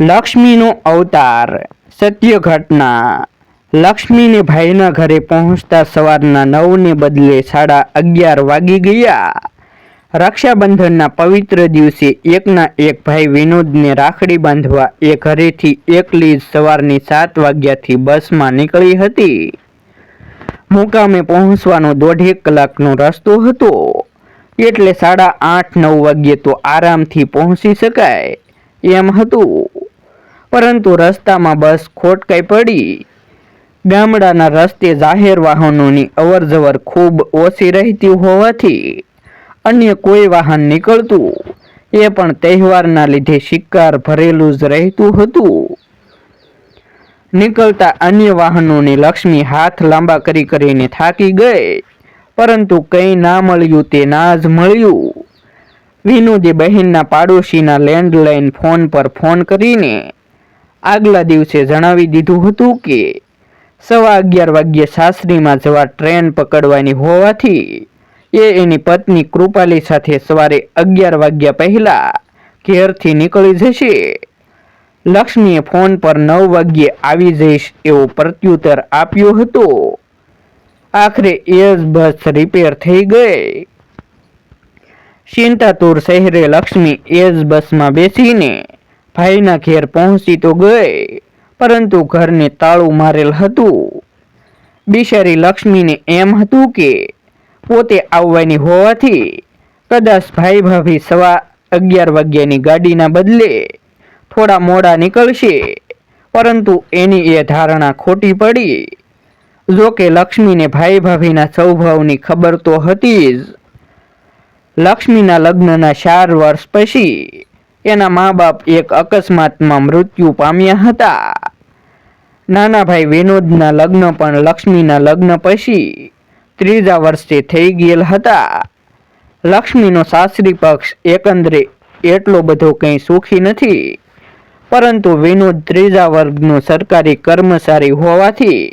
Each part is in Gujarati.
લક્ષ્મીનો અવતાર, સત્ય ઘટના. લક્ષ્મીને ભાઈના ઘરે પહોંચતા સવારના નવને બદલે સાડા અગિયાર વાગી ગયા. રક્ષાબંધનના પવિત્ર દિવસે એકના એક ભાઈ વિનોદને રાખડી બાંધવા એ ઘરેથી એકલી સવારની સાત વાગ્યાથી બસમાં નીકળી હતી. મુકામે પહોંચવાનો દોઢેક કલાકનો રસ્તો હતો. એટલે સાડા આઠ નવ વાગ્યે તો આરામથી પહોંચી શકાય. એમ હતું. પરંતુ રસ્તામાં બસ ખોટકાઈ પડી. ગામડાના રસ્તે જાહેર વાહનોની અવરજવર ખૂબ ઓછી રહેતી હોવાથી અન્ય કોઈ વાહન નીકળતું. એ પણ તહેવારના લીધે શિકાર ભરેલું જ રહેતું હતું. નીકળતા અન્ય વાહનોની લક્ષ્મી હાથ લાંબા કરી કરીને થાકી ગઈ, પરંતુ કંઈ ના મળ્યું તે ના જ મળ્યું. વિનોદે બહેનના પાડોશીના લેન્ડલાઇન ફોન પર ફોન કરીને આગલા દિવસે જણાવી દીધું હતું કે સવા અગિયાર વાગ્યે સાસરીમાં જવા ટ્રેન પકડવાની હોવાથી એ એની પત્ની કૃપાલી સાથે સવારે અગિયાર વાગ્યા પહેલા ઘેરથી નીકળી જશે. લક્ષ્મીએ ફોન પર નવ વાગ્યે આવી જઈશ એવો પ્રત્યુત્તર આપ્યો હતો. આખરે એ જ બસ રિપેર થઈ ગઈ. ચિંતાતુર શહેરે લક્ષ્મી એ જ બસમાં બેસીને ભાઈના ઘેર પહોંચી તો ગઈ, પરંતુ ઘરને તાળું મારેલ હતું. બિશારી લક્ષ્મીને એમ હતું કે પોતે આવવાની હોવાથી કદાચ ભાઈ ભાભી સવા અગિયાર વાગ્યાની ગાડીના બદલે થોડા મોડા નીકળશે, પરંતુ એની એ ધારણા ખોટી પડી. જો કે લક્ષ્મીને ભાઈ ભાભીના સૌભાવની ખબર તો હતી જ. લક્ષ્મીના લગ્નના ચાર વર્ષ પછી એના મા બાપ એક અકસ્માતમાં મૃત્યુ પામ્યા હતા. નાના ભાઈ વિનોદના લગ્ન પણ લક્ષ્મીના લગ્ન પછી ત્રીજા વર્ષે થઈ ગયેલ હતા. લક્ષ્મીનો સાસરી પક્ષ એકંદરે એટલો બધો કંઈ સુખી નથી. પરંતુ વિનોદ ત્રીજા વર્ગનો સરકારી કર્મચારી હોવાથી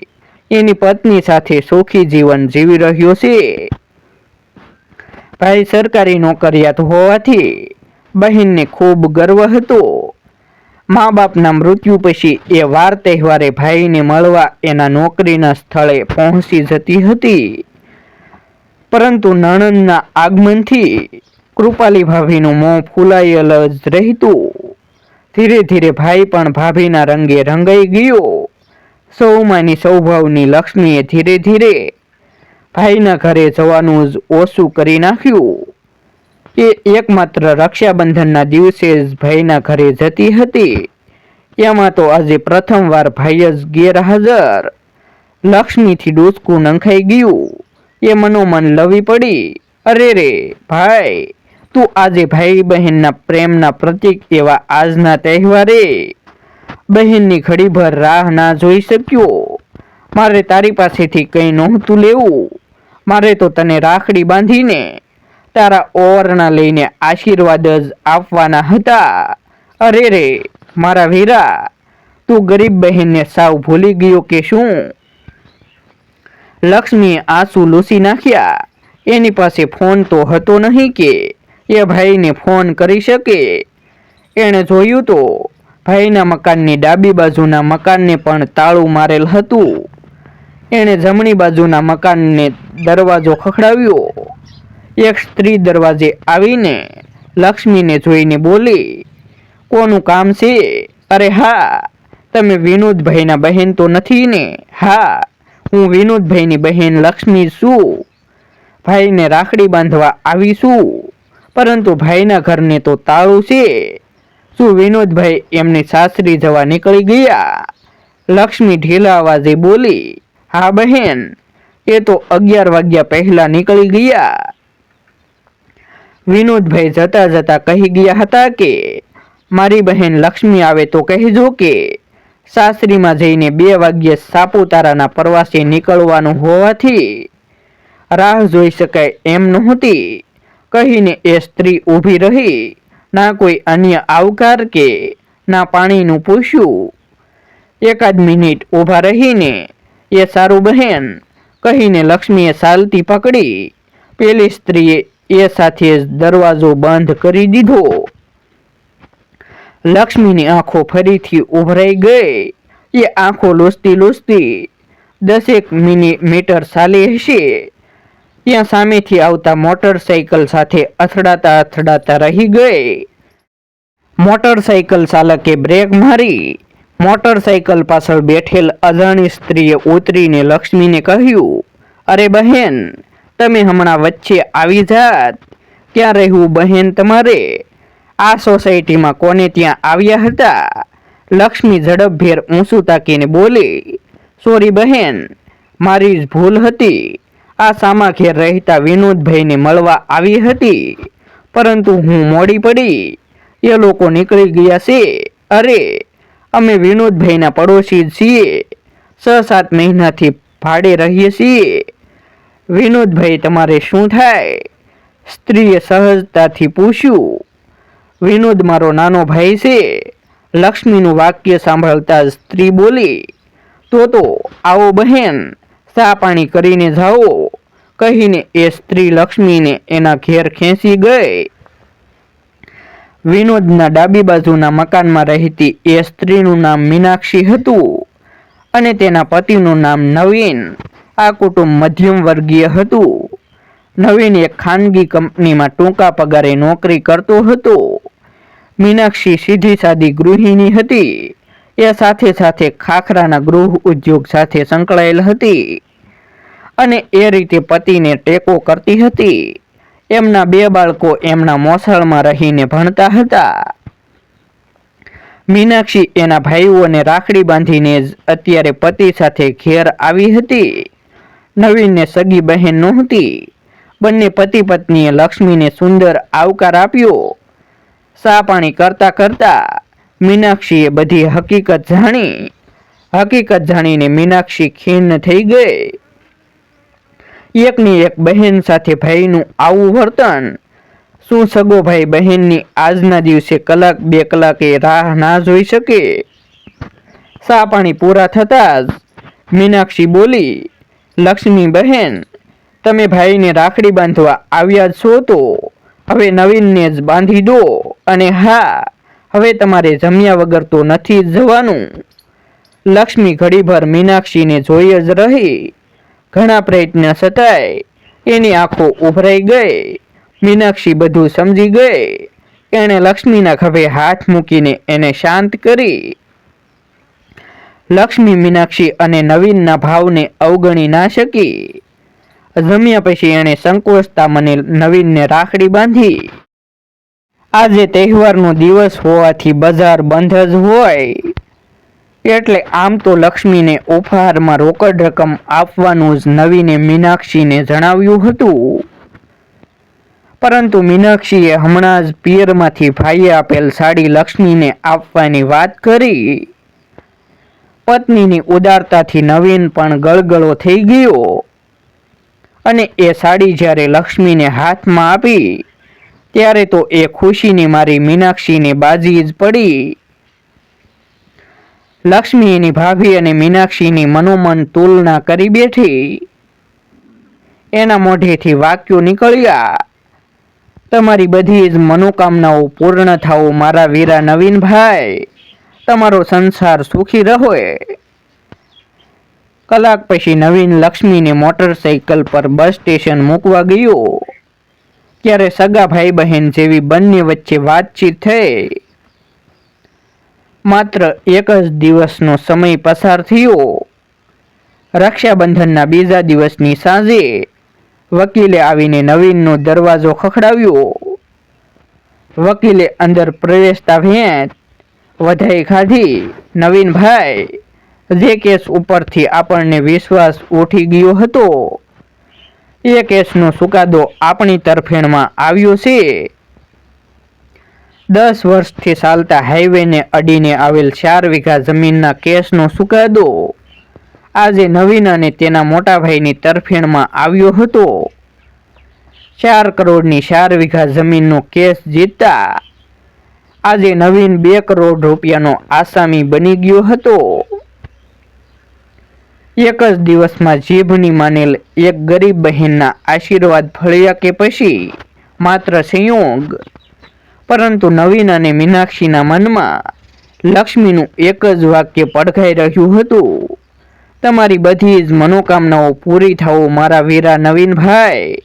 એની પત્ની સાથે સુખી જીવન જીવી રહ્યો છે. ભાઈ સરકારી નોકરિયાત હોવાથી બહેનને ખૂબ ગર્વ હતો. મા બાપના મૃત્યુ પછી એ વાર તહેવારે ભાઈને મળવા એના નોકરીના સ્થળે પહોંચી જતી હતી. પરંતુ નણંદના આગમનથી કૃપાલી ભાભીનું મોં ફૂલાયેલ જ રહેતું. ધીરે ધીરે ભાઈ પણ ભાભીના રંગે રંગાઈ ગયો. સૌમાંની સૌભાવની લક્ષ્મીએ ધીરે ધીરે ભાઈના ઘરે જવાનું જ ઓછું કરી નાખ્યું. એ એકમાત્ર રક્ષાબંધનના દિવસે જ ભાઈના ઘરે જતી હતી. એમાં તો આજે પ્રથમવાર ભાઈ જ ગેરહાજર. લક્ષ્મીથી ડોસકું નંખાઈ ગયું. એ મનોમન લવી પડી. અરે રે, ભાઈ, તું આજે ભાઈ બહેનના પ્રેમના પ્રતીક એવા આજના તહેવારે. બહેનની ઘડીભર રાહ ના જોઈ શક્યો. મારે તારી પાસેથી કંઈ નહોતું લેવું. મારે તો તને રાખડી બાંધીને તારા ઓવરના લઈને આશીર્વાદ જ આપવાના હતા. અરે રે, મારા વીરા, તું ગરીબ બહેનને સાવ ભૂલી ગયો કે શું? લક્ષ્મીએ આંસુ લૂસી નાખ્યા. એની પાસે ફોન તો હતો નહીં કે એ ભાઈને ફોન કરી શકે. એણે જોયું તો ભાઈના મકાનની ડાબી બાજુના મકાનને પણ તાળું મારેલ હતું. એણે જમણી બાજુના મકાનને દરવાજો ખખડાવ્યો. એક સ્ત્રી દરવાજે આવીને લક્ષ્મીને જોઈને બોલી, કોનું કામ છે? અરે હા, તમે વિનોદભાઈના બહેન તો નથી ને? હા, હું વિનોદભાઈની બહેન લક્ષ્મી છું. ભાઈને રાખડી બાંધવા આવી પરંતુ ભાઈના ઘરને તો તાળું છે. શું વિનોદભાઈ એમની સાસરી જવા નીકળી ગયા? લક્ષ્મી ઢીલા અવાજે બોલી, હા બહેન, એ તો અગિયાર વાગ્યા પહેલા નીકળી ગયા. વિનોદભાઈ જતા જતા કહી ગયા હતા કે, મારી બહેન લક્ષ્મી આવે તો કહેજો કે, સાસરીમાં જઈને બે વાગ્યે સાપુતારાના પ્રવાસે નીકળવાનું હોવાથી રાહ જોઈ શકાય એમ નહોતી. કહીને એ સ્ત્રી ઊભી રહી. ના કોઈ અન્ય આવકાર કે, ના પાણીનું પૂછ્યું. એકાદ મિનિટ ઊભા રહીને એ સારું બહેન કહીને લક્ષ્મીએ સાલતી પકડી. પેલી સ્ત્રીએ એ સાથે દરવાજો બંધ કરી દીધો. લક્ષ્મીની આંખો ફરીથી ઉભરાઈ ગઈ. એ આંખો લૂસતી લૂસતી દસેક મિનિ, મીટર ચાલી હશે. ત્યાં સામેથી આવતા મોટરસાઇકલ સાથે અથડાતા અથડાતા રહી ગઈ. મોટરસાઇકલ ચાલકે બ્રેક મારી. મોટરસાઇકલ પાછળ બેઠેલ અજાણી સ્ત્રીએ ઉતરીને લક્ષ્મીને કહ્યું, અરે બહેન તમે હમણાં વચ્ચે આવી જાત. ક્યાં રહેવું બહેન તમારે. આ સોસાયટીમાં કોને ત્યાં આવ્યા હતા? લક્ષ્મી ઝડપભેર ઊંચું તાકીને બોલી, સોરી બહેન, મારી જ ભૂલ હતી. આ સામા ઘેર રહેતા વિનોદભાઈને મળવા આવી હતી. પરંતુ હું મોડી પડી. એ લોકો નીકળી ગયા છે. અરે, અમે વિનોદભાઈના પડોશી છીએ. છ સાત મહિનાથી ભાડે રહીએ છીએ. વિનોદભાઈ તમારે શું થાય? સ્ત્રીએ સહજતાથી પૂછ્યું, વિનોદ મારો નાનો ભાઈ છે. લક્ષ્મીનું વાક્ય સાંભળતા જ સ્ત્રી બોલી, તો તો, આવો બહેન સા પાણી કરીને જાઓ. કહીને એ સ્ત્રી લક્ષ્મીને એના ઘેર ખેંચી ગઈ. વિનોદના ડાબી બાજુના મકાનમાં રહેતી એ સ્ત્રીનું નામ મીનાક્ષી હતું અને તેના પતિનું નામ નવીન. આ કુટુંબ મધ્યમ વર્ગીય હતું. નવીન એક ખાનગી કંપનીમાં ટૂંકા પગારે નોકરી કરતો હતો. મીનાક્ષી સીધી સાદી ગૃહિણી હતી. એ સાથે સાથે ખાખરાના ગૃહ ઉદ્યોગ સાથે સંકળાયેલ હતી. અને એ રીતે પતિને ટેકો કરતી હતી. એમના બે બાળકો એમના મોસાળમાં રહીને ભણતા હતા. મીનાક્ષી એના ભાઈઓને રાખડી બાંધીને જ અત્યારે પતિ સાથે ઘેર આવી હતી. નવીનને સગી બહેન નહોતી. બંને પતિ પત્નીએ લક્ષ્મીને સુંદર આવકાર આપ્યો. સા પાણી કરતા કરતા મીનાક્ષીએ બધી હકીકત જાણી. હકીકત જાણીને મીનાક્ષી ખીણ થઈ ગઈ. એકની એક બહેન સાથે ભાઈનું આવું વર્તન. શું સગો ભાઈ બહેનની આજના દિવસે કલાક બે કલાકે રાહ ના જોઈ શકે? સા પાણી પૂરા થતાં જ મીનાક્ષી બોલી લક્ષ્મી બહેન, તમે ભાઈને રાખડી બાંધવા આવ્યા છો તો હવે નવીનને જ બાંધી દો અને હા, હવે તમારે જમ્યા વગર તો નથી જવાનું. લક્ષ્મી ઘડીભર મીનાક્ષીને જોઈ જ રહી. ઘણા પ્રયત્ન છતાંય એની આંખો ઉભરાઈ ગઈ. મીનાક્ષી બધું સમજી ગઈ. એણે લક્ષ્મીના ખભે હાથ મૂકીને એને શાંત કરી. લક્ષ્મી મીનાક્ષી અને નવીનના ભાવને અવગણી ના શકી. જમ્યા પછી એણે સંકોચતા મને નવીનને રાખડી બાંધી. આજે તહેવારનો દિવસ હોવાથી બજાર બંધ જ હોય. એટલે આમ તો લક્ષ્મીને ઉપહારમાં રોકડ રકમ આપવાનું જ નવીને મીનાક્ષીને જણાવ્યું હતું. પરંતુ મીનાક્ષીએ હમણાં જ પિયરમાંથી ભાઈએ આપેલ સાડી લક્ષ્મીને આપવાની વાત કરી. પત્નીની ઉદારતાથી નવીન પણ ગળગળો થઈ ગયો. અને એ સાડી જ્યારે લક્ષ્મીને હાથમાં આપી, ત્યારે તો એ ખુશીની મારી મીનાક્ષીની બાજી જ પડી. લક્ષ્મી એની ભાભી અને મીનાક્ષીની મનોમન તુલના કરી બેઠી. એના મોઢેથી વાક્યો નીકળ્યા, તમારી બધી જ મનોકામનાઓ પૂર્ણ થાઓ મારા વીરા નવીનભાઈ. તમારો સંસાર સુખી રહે. કલાક પછી નવીન લક્ષ્મીને મોટરસાઇકલ પર બસ સ્ટેશન મૂકવા ગયો. ત્યારે સગા ભાઈ બહેન જેવી બંને વચ્ચે વાતચીત થઈ. માત્ર એક જ દિવસનો સમય પસાર થયો. રક્ષાબંધનના બીજા દિવસની સાંજે વકીલે આવીને નવીનનો દરવાજો ખખડાવ્યો. વકીલે અંદર પ્રવેશતા ભેંત વધાઈ ખાધી. નવીનભાઈ, જે કેસ ઉપરથી આપણને વિશ્વાસ ઉઠી ગયો હતો, એ કેસનો ચુકાદો આપણી તરફેણમાં આવ્યો છે. દસ વર્ષથી ચાલતા હાઈવેને અડીને આવેલ ચાર વીઘા જમીનના કેસનો ચુકાદો આજે નવીન અને તેના મોટા ભાઈની તરફેણમાં આવ્યો હતો. ચાર કરોડની ચાર વીઘા જમીનનો કેસ જીતતા આજે નવીન બે કરોડ રૂપિયાનો આસામી બની ગયો હતો. એક જ દિવસમાં જીભની માનેલ એક ગરીબ બહેનના આશીર્વાદ ફળ્યા કે પછી? માત્ર સંયોગ. પરંતુ નવીન અને મીનાક્ષીના મનમાં લક્ષ્મીનું એક જ વાક્ય પડઘાઈ રહ્યું હતું. તમારી બધી જ મનોકામનાઓ પૂરી થવું મારા વીરા નવીનભાઈ.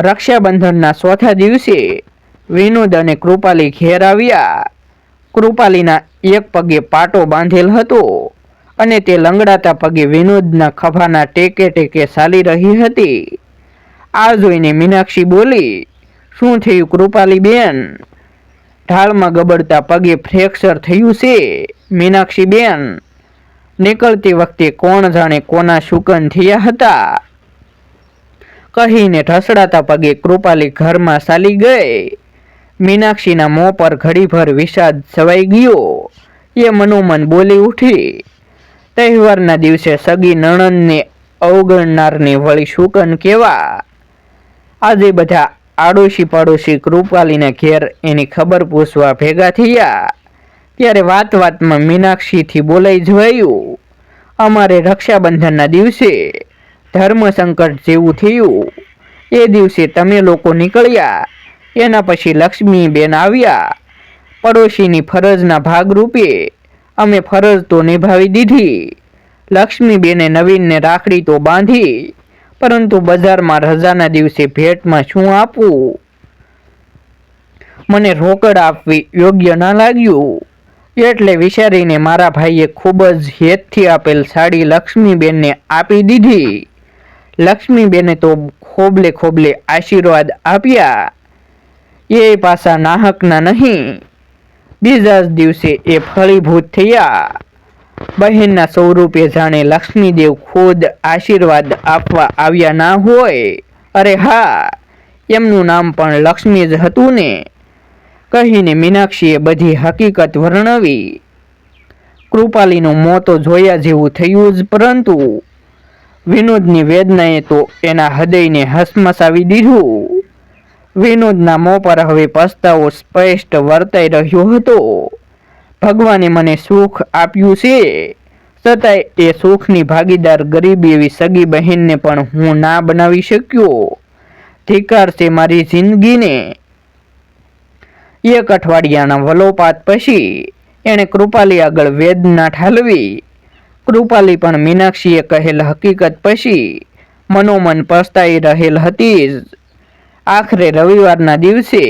રક્ષાબંધનના ચોથા દિવસે વિનોદ અને કૃપાલી ઘેર આવ્યા. કૃપાલીના એક પગે પાટો બાંધેલ હતો અને તે લંગડાતા પગે વિનોદના ખભાના ટેકે ટેકે ચાલી રહી હતી. આ જોઈને મીનાક્ષી બોલી, શું થયું કૃપાલી બેન? ઢાળમાં ગબડતા પગે ફ્રેક્ચર થયું છે, મીનાક્ષી બેન. નીકળતી વખતે કોણ જાણે કોના શુકન થયા હતા. કહીને ઢસડાતા પગે કૃપાલી ઘરમાં ચાલી ગઈ. મીનાક્ષીના મોં પર ઘડીભર વિષાદ છવાઈ ગયો. એ મનોમન બોલી ઉઠી. તહેવારના દિવસે સગી નણંદને અવગણનારને વળી શુકન કેવા? આજે બધા આડોશી પાડોશી કૃપાલીને ઘેર એની ખબર પૂછવા ભેગા થયા. ત્યારે વાત વાતમાં મીનાક્ષીથી બોલાઈ જવાયું. અમારે રક્ષાબંધનના દિવસે ધર્મ સંકટ જેવું થયું. એ દિવસે તમે લોકો નીકળ્યા. એના પછી લક્ષ્મીબેન આવ્યા. પડોશીની ફરજના ભાગરૂપે અમે ફરજ તો નિભાવી દીધી. લક્ષ્મીબેને નવીનને રાખડી તો બાંધી, પરંતુ બજારમાં રજાના દિવસે ભેટમાં શું આપવું? મને રોકડ આપવી યોગ્ય ના લાગ્યું. એટલે વિચારીને મારા ભાઈએ ખૂબ જ હેતથી આપેલ સાડી લક્ષ્મીબેનને આપી દીધી. લક્ષ્મીબેને તો ખોબલે ખોબલે આશીર્વાદ આપ્યા. એ પાછા નાહકના નહીં. બીજા જ દિવસે એ ફળીભૂત થયા. બહેનના સ્વરૂપે જાણે લક્ષ્મીદેવ ખુદ આશીર્વાદ આપવા આવ્યા ના હોય. અરે હા, એમનું નામ પણ લક્ષ્મી જ હતું ને. કહીને મીનાક્ષીએ બધી હકીકત વર્ણવી. કૃપાલીનું મોં તો જોયા જેવું થયું જ, પરંતુ વિનોદની વેદનાએ તો એના હૃદયને હસમસાવી દીધું. વિનોદના મોં પર હવે પસ્તાવો સ્પષ્ટ વર્તાઈ રહ્યો હતો. ભગવાને મને સુખ આપ્યું છે. છતાંય એ સુખની ભાગીદાર ગરીબ એવી સગી બહેનને પણ હું ના બનાવી શક્યો. ધિકાર છે મારી જિંદગીને. એક અઠવાડિયાના વલોપાત પછી એણે કૃપાલી આગળ વેદના ઠાલવી. કૃપાલી પણ મીનાક્ષીએ કહેલ હકીકત પછી મનોમન પસ્તાઈ રહેલ હતી જ. આખરે રવિવારના દિવસે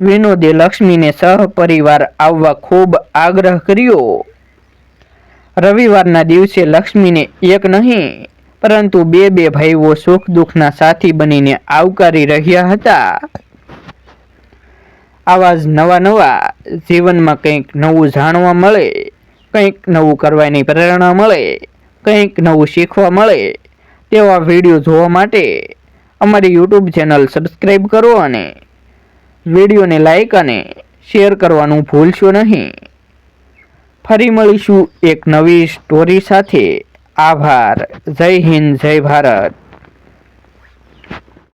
વિનોદે લક્ષ્મીને સહપરિવાર આવવા ખૂબ આગ્રહ કર્યો. રવિવારના દિવસે લક્ષ્મીને એક નહીં, પરંતુ બે બે ભાઈઓ સુખ દુઃખના સાથી બનીને આવકારી રહ્યા હતા. આવા જ નવા નવા જીવનમાં કંઈક નવું જાણવા મળે, કંઈક નવું કરવાની પ્રેરણા મળે, કંઈક નવું શીખવા મળે, તેવા વીડિયો જોવા માટે અમારી યુટ્યુબ ચેનલ સબસ્ક્રાઈબ કરો અને વિડીયોને લાઈક અને શેર કરવાનું ભૂલશો નહીં. ફરી મળીશું એક નવી સ્ટોરી સાથે. આભાર. જય હિન્દ, જય ભારત.